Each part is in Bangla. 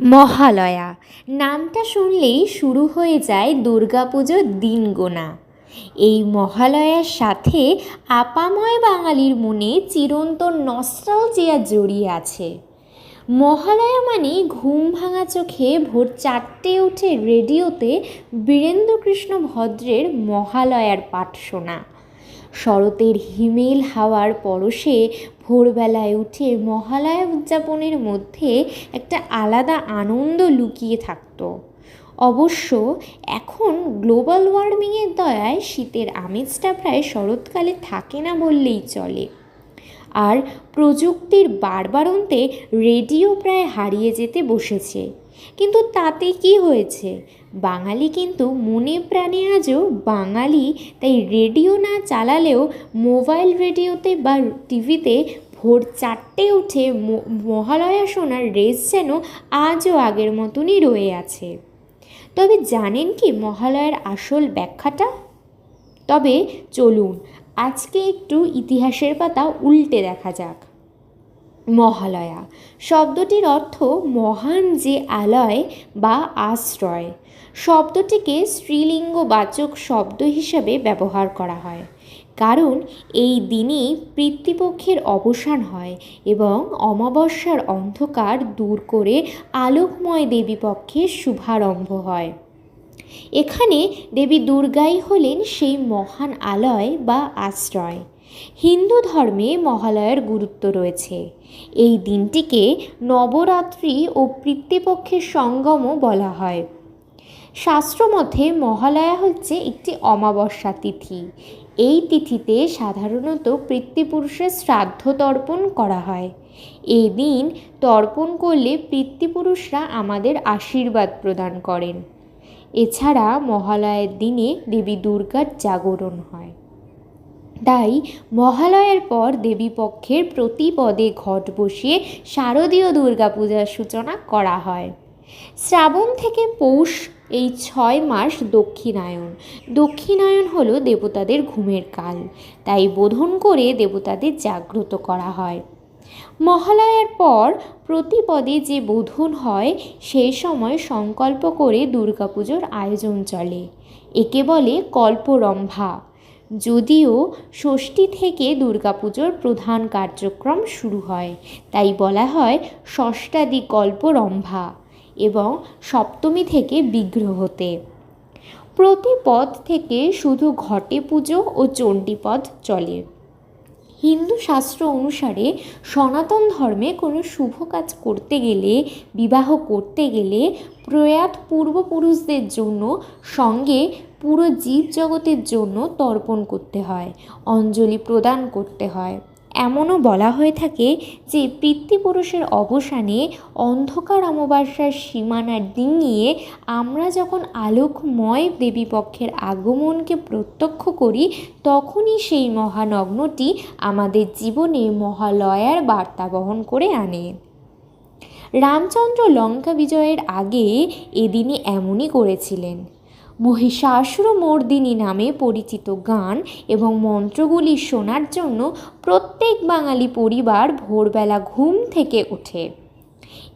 মহালয়া। নামটা শুনলেই শুরু হয়ে যায় দুর্গাপুজোর দিন গোনা এই মহালয়ার সাথে আপাময় বাঙালির মনে চিরন্তন নস্টালজিয়া জড়িয়ে আছে। মহালয়া মানে ঘুম ভাঙা চোখে ভোর চারটে উঠে রেডিওতে বীরেন্দ্রকৃষ্ণ ভদ্রের মহালয়ার পাঠ শোনা। শরতের হিমেল হাওয়ার পরশে ভোরবেলায় উঠে মহালয়া উদযাপনের মধ্যে একটা আলাদা আনন্দ লুকিয়ে থাকতো। অবশ্য এখন গ্লোবাল ওয়ার্মিংয়ের দয়ায় শীতের আমেজটা প্রায় শরৎকালে থাকে না বললেই চলে। আর প্রযুক্তির বারবারন্তে রেডিও প্রায় হারিয়ে যেতে বসেছে। কিন্তু তাতে কি হয়েছে? বাঙালি কিন্তু মনে প্রাণে আজও বাঙালি, তাই রেডিও না চালালেও মোবাইল রেডিওতে বা টিভিতে ভোর চারটে উঠে মহালয়া শোনার রেস যেন আজও আগের মতনই রয়ে আছে। তবে জানেন কি মহালয়ার আসল ব্যাখ্যাটা? তবে চলুন আজকে একটু ইতিহাসের পাতা উল্টে দেখা যাক। মহালয়া। শব্দটির অর্থ মহান যে আলয় বা আশ্রয়। শব্দটিকে স্ত্রীলিঙ্গবাচক শব্দ হিসাবে ব্যবহার করা হয়। কারণ এই দিনেই পিতৃপক্ষের অবসান হয় এবং অমাবস্যার অন্ধকার দূর করে আলোকময় দেবীপক্ষের শুভারম্ভ হয়। এখানে দেবী দুর্গাই হলেন সেই মহান আলয় বা আশ্রয়। হিন্দু ধর্মে মহালয়ার গুরুত্ব রয়েছে। এই দিনটিকে নবরাত্রি ও পিতৃপক্ষের সঙ্গমও বলা হয়। শাস্ত্রমতে মহালয়া হচ্ছে একটি অমাবস্যা তিথি। এই তিথিতে সাধারণত পিতৃপুরুষের শ্রাদ্ধ তর্পণ করা হয়। এই দিন তর্পণ করলে পিতৃপুরুষরা আমাদের আশীর্বাদ প্রদান করেন। এছাড়া মহালয়ের দিনে দেবী দুর্গার জাগরণ হয়। তাই মহালয়ার পর দেবীপক্ষের প্রতিপদে ঘট বসিয়ে শারদীয় দুর্গাপূজার সূচনা করা হয়। শ্রাবণ থেকে পৌষ এই ছয় মাস দক্ষিণায়ন। দক্ষিণায়ন হলো দেবতাদের ঘুমের কাল। তাই বোধন করে দেবতাদের জাগ্রত করা হয়। মহালয়ার পর প্রতিপদে যে বোধন হয় সেই সময় সংকল্প করে দুর্গাপুজোর আয়োজন চলে। একে বলে কল্পরম্ভা। যদিও ষষ্ঠী থেকে দুর্গাপুজোর প্রধান কার্যক্রম শুরু হয়, তাই বলা হয় ষষ্ঠাদি কল্পরম্ভা এবং সপ্তমী থেকে বিগ্রহতে প্রতিপদ থেকে শুধু ঘটে পুজো ও চণ্ডীপদ চলে। হিন্দু শাস্ত্র অনুসারে সনাতন ধর্মে কোনো শুভ কাজ করতে গেলে, বিবাহ করতে গেলে প্রয়াত পূর্বপুরুষদের জন্য সঙ্গে পুরো জীব জগতের জন্য তর্পণ করতে হয়, অঞ্জলি প্রদান করতে হয়। এমনও বলা হয়ে থাকে যে পিতৃপুরুষের অবসানে অন্ধকার অমাবস্যার সীমানা ডিঙিয়ে আমরা যখন আলোকময় দেবীপক্ষের আগমনকে প্রত্যক্ষ করি, তখনই সেই মহানগ্নটি আমাদের জীবনে মহালয়ার বার্তা বহন করে আনে। রামচন্দ্র লঙ্কা বিজয়ের আগে এদিনে এমনই করেছিলেন। মহিষাসুর মর্দিনী নামে পরিচিত গান এবং মন্ত্রগুলি শোনার জন্য প্রত্যেক বাঙালি পরিবার ভোরবেলা ঘুম থেকে ওঠে।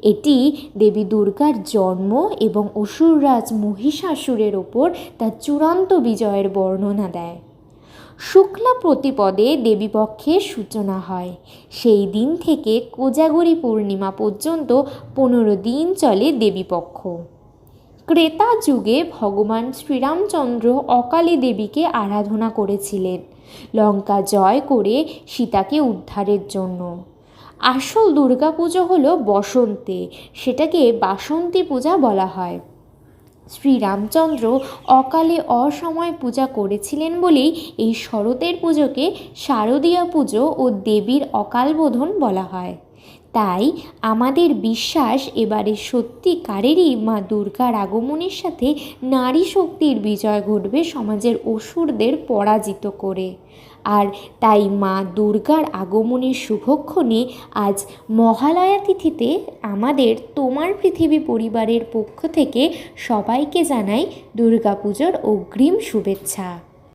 এটি দেবী দুর্গার জন্ম এবং অসুররাজ মহিষাসুরের ওপর তার চূড়ান্ত বিজয়ের বর্ণনা দেয়। শুক্লা প্রতিপদে দেবীপক্ষের সূচনা হয়। সেই দিন থেকে কোজাগরী পূর্ণিমা পর্যন্ত পনেরো দিন চলে দেবীপক্ষ ক্রেতা যুগে ভগবান শ্রীরামচন্দ্র অকালী দেবীকে আরাধনা করেছিলেন। লঙ্কা জয় করে সীতাকে উদ্ধারের জন্য। আসল দুর্গাপুজো হলো বসন্তে, সেটাকে বাসন্তী পূজা বলা হয়। শ্রীরামচন্দ্র অকালে অসময় পূজা করেছিলেন বলেই এই শরতের পুজোকে শারদীয় পুজো ও দেবীর অকালবোধন বলা হয়। তাই আমাদের বিশ্বাস এবারে সত্যিকারেরই মা দুর্গার আগমনের সাথে নারী শক্তির বিজয় ঘটবে সমাজের অসুরদের পরাজিত করে। আর তাই মা দুর্গার আগমনের শুভক্ষণে আজ মহালয়া তিথিতে আমাদের তোমার পৃথিবী পরিবারের পক্ষ থেকে সবাইকে জানাই দুর্গাপুজোর অগ্রিম শুভেচ্ছা।